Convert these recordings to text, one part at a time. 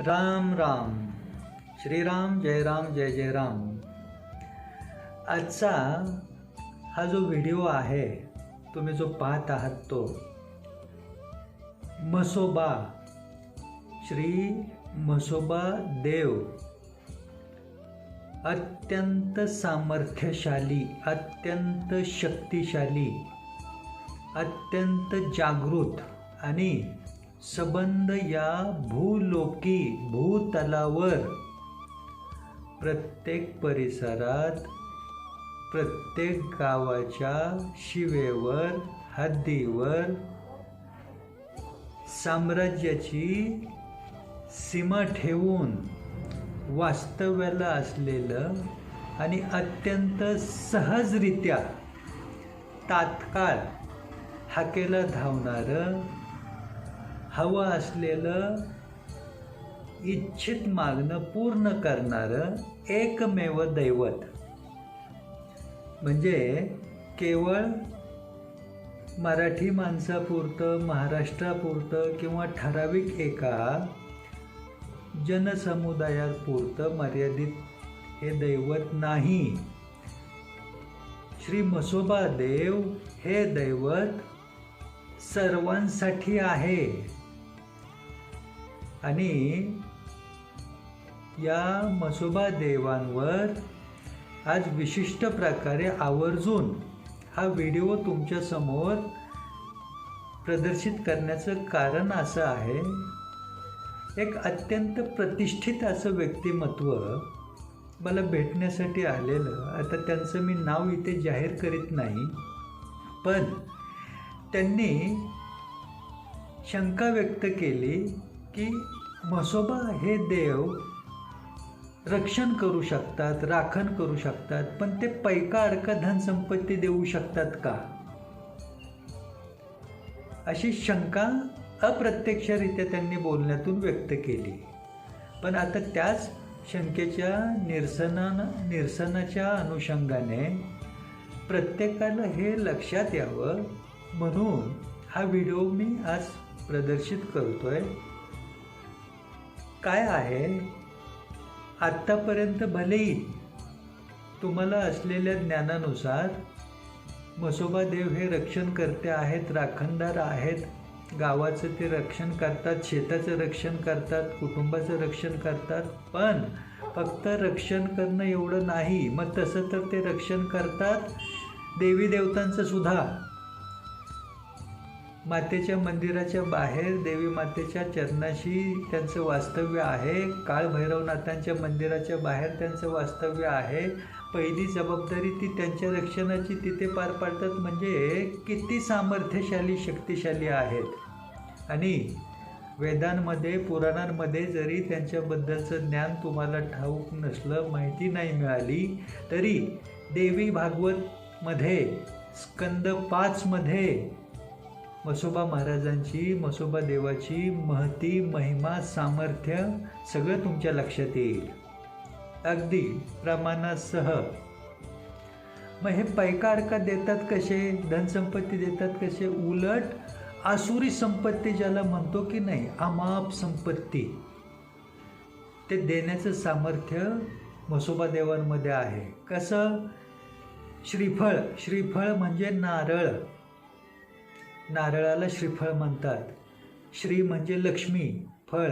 राम राम। श्रीराम जय राम जय जय राम। आजचा हा जो व्हिडिओ आहे तुम्ही जो पाहत आहात तो मसोबा श्री मसोबा देव अत्यंत सामर्थ्यशाली अत्यंत शक्तिशाली अत्यंत जागृत आणि सबंध या भूलोकी भूतलावर. प्रत्येक परिसरात प्रत्येक गावाच्या शिवेवर हद्दीवर साम्राज्याची सीमा ठेवून वास्तव्याला असलेलं आणि अत्यंत सहजरित्या तात्काळ हाकेला धावणारं हवं असलेलं इच्छित मागणं पूर्ण करणारं एकमेव दैवत. म्हणजे केवळ मराठी माणसापुरतं महाराष्ट्रापुरतं किंवा ठराविक एका जनसमुदायापुरतं मर्यादित हे दैवत नाही. श्री मसोबा देव हे दैवत सर्वांसाठी आहे. आणि या मसोबा देवांवर आज विशिष्ट प्रकारे आवर्जून हा व्हिडिओ तुमच्यासमोर प्रदर्शित करण्याचं कारण असं आहे. एक अत्यंत प्रतिष्ठित असं व्यक्तिमत्व मला भेटण्यासाठी आलेलं. आता त्यांचं मी नाव इथे जाहीर करीत नाही. पण त्यांनी शंका व्यक्त केली की म्हसोबा हे देव रक्षण करू शकतात राखण करू शकतात पण ते पैका अडका धनसंपत्ती देऊ शकतात का? अशी शंका अप्रत्यक्षरित्या त्यांनी बोलण्यातून व्यक्त केली. पण आता त्याच शंकेच्या निरसनानं निरसनाच्या अनुषंगाने प्रत्येकाला हे लक्षात यावं म्हणून हा व्हिडिओ मी आज प्रदर्शित करतो आहे काय आहे? आत्तापर्यंत भलेही तुम्हाला असलेल्या ज्ञानानुसार मसोबा देव हे रक्षण करते आहेत राखणदार आहेत. गावाचं ते रक्षण करतात शेताचं रक्षण करतात कुटुंबाचं रक्षण करतात. पण फक्त रक्षण करणं एवढं नाही मग तसं तर ते रक्षण करतात देवी देवतांचं सुद्धा. मातेच्या मंदिराच्या बाहेर देवी मातेच्या चरणाशी त्यांचं वास्तव्य आहे. काळभैरवनाथांच्या मंदिराच्या बाहेर त्यांचं वास्तव्य आहे. पहिली जबाबदारी ती त्यांच्या रक्षणाची तिथे पार पाडतात म्हणजे किती सामर्थ्यशाली शक्तिशाली आहेत. आणि वेदांमध्ये पुराणांमध्ये जरी त्यांच्याबद्दलचं ज्ञान तुम्हाला ठाऊक नसलं माहिती नाही मिळाली तरी देवी भागवतमध्ये स्कंद पाचमध्ये मसोबा महाराजांची मसोबा देवाची महती महिमा सामर्थ्य सगळं तुमच्या लक्षात येईल. अगदी प्रमाणासह. मग हे पैकार का देतात कसे? धनसंपत्ती देतात कसे? उलट आसुरी संपत्ती ज्याला म्हणतो की नाही अमाप संपत्ती. ते देण्याचं सामर्थ्य मसोबा देवांमध्ये आहे. कसं? श्रीफळ. श्रीफळ म्हणजे नारळ. नारळाला श्रीफळ म्हणतात. श्री म्हणजे लक्ष्मी फळ.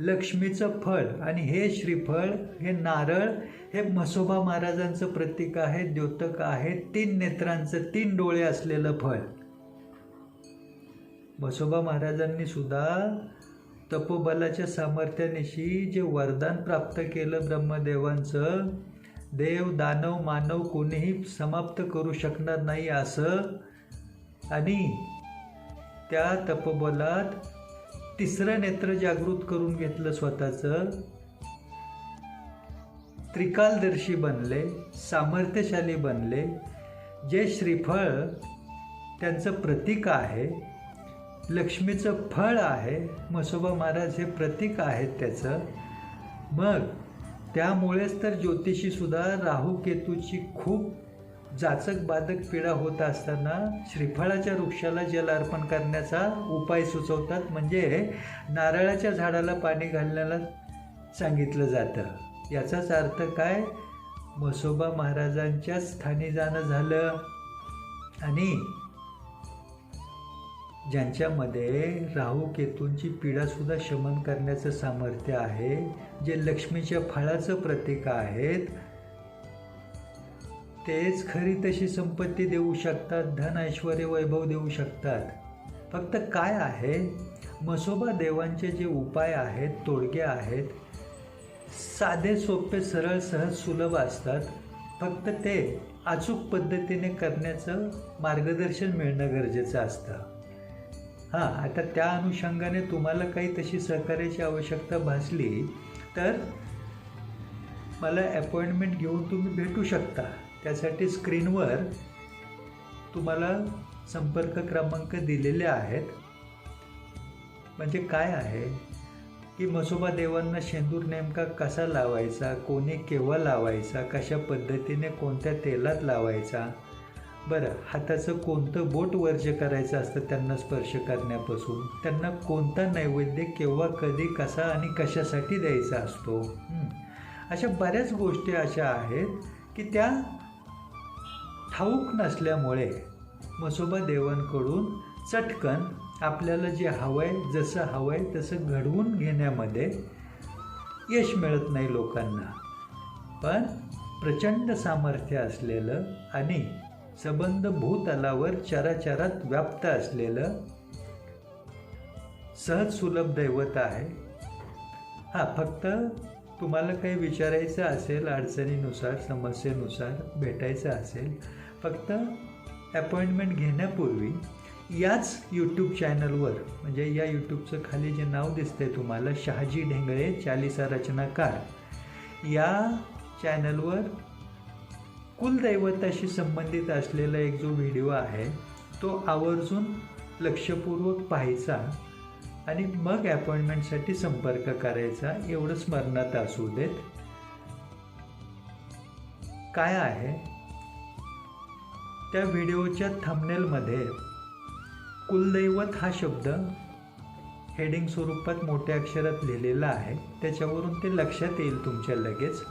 लक्ष्मीचं फळ आणि हे श्रीफळ हे नारळ हे म्हसोबा महाराजांचं प्रतीक आहे द्योतक आहे तीन नेत्रांचं तीन डोळे असलेलं फळ. म्हसोबा महाराजांनी सुद्धा तपोबलाच्या सामर्थ्यानिशी जे वरदान प्राप्त केलं ब्रह्मदेवांचं देव दानव मानव कोणीही समाप्त करू शकणार नाही असं आणि त्या तपोबलात तिसरं नेत्र जागृत करून घेतलं स्वतःचं. त्रिकालदर्शी बनले सामर्थ्यशाली बनले. जे श्रीफळ त्यांचं प्रतीक आहे लक्ष्मीचं फळ आहे मसोबा महाराज हे प्रतीक आहेत त्याचं. मग त्यामुळेच तर ज्योतिषीसुद्धा राहू केतूची खूप जाचक बाधक पीडा होत असताना श्रीफळाच्या वृक्षाला जल अर्पण करण्याचा उपाय सुचवतात. म्हणजे नारळाच्या झाडाला पाणी घालण्याला सांगितलं जातं. याचाच अर्थ काय? म्हसोबा महाराजांच्या स्थानी जाणं झालं. आणि ज्यांच्यामध्ये राहू केतूंची पीडासुद्धा शमन करण्याचं सामर्थ्य आहे जे लक्ष्मीच्या फळाचं प्रतीक आहेत तेच खरी तशी संपत्ती देऊ शकतात धन ऐश्वर वैभव देऊ शकतात. फक्त काय आहे? मसोबा देवांचे जे उपाय आहेत तोडगे आहेत साधे सोपे सरळ सहज सुलभ असतात. फक्त ते अचूक पद्धतीने करण्याचं मार्गदर्शन मिळणं गरजेचं असतं. हां आता त्या अनुषंगाने तुम्हाला काही तशी सहकार्याची आवश्यकता भासली तर मला अपॉइंटमेंट घेऊन तुम्ही भेटू शकता. त्यासाठी स्क्रीनवर तुम्हाला संपर्क क्रमांक दिलेले आहेत. म्हणजे काय आहे? की मसोबा देवांना शेंदूर नेमका कसा लावायचा? कोणी केव्हा लावायचा? कशा पद्धतीने कोणत्या तेलात लावायचा? बरं हाताचं कोणतं बोट वर्ज्य करायचं असतं त्यांना स्पर्श करण्यापासून? त्यांना कोणता नैवेद्य केव्हा कधी कसा आणि कशासाठी द्यायचा असतो? अशा बऱ्याच गोष्टी अशा आहेत की त्या ठाऊक नसल्यामुळे मसोबा देवांकडून चटकन आपल्याला जे हवं आहे जसं हवं आहे तसं घडवून घेण्यामध्ये यश मिळत नाही लोकांना. पण प्रचंड सामर्थ्य असलेलं आणि संबंध भूतलावर चराचरात व्याप्त असलेलं सहज सुलभ दैवत आहे. हां फक्त तुम्हाला काही विचारायचं असेल अडचणीनुसार समस्येनुसार भेटायचं असेल फक्त अपॉइंटमेंट घेण्यापूर्वी याच यूट्यूब चॅनलवर म्हणजे या यूट्यूबचं खाली जे नाव दिसतंय तुम्हाला शहाजी ढेंगळे चालिसा रचनाकार या चॅनलवर कुलदैवताशी संबंधित असलेला एक जो व्हिडिओ आहे तो आवर्जून लक्षपूर्वक पाहायचा. आणि मग अपॉइंटमेंटसाठी संपर्क करायचा. एवढं स्मरणात असू देत. काय आहे? त्या व्हिडिओच्या थंबनेलमध्ये कुलदैवत हा शब्द हेडिंग स्वरूपात मोठ्या अक्षरात लिहिलेला आहे. त्याच्यावरून ते लक्षात येईल तुमच्या लगेच.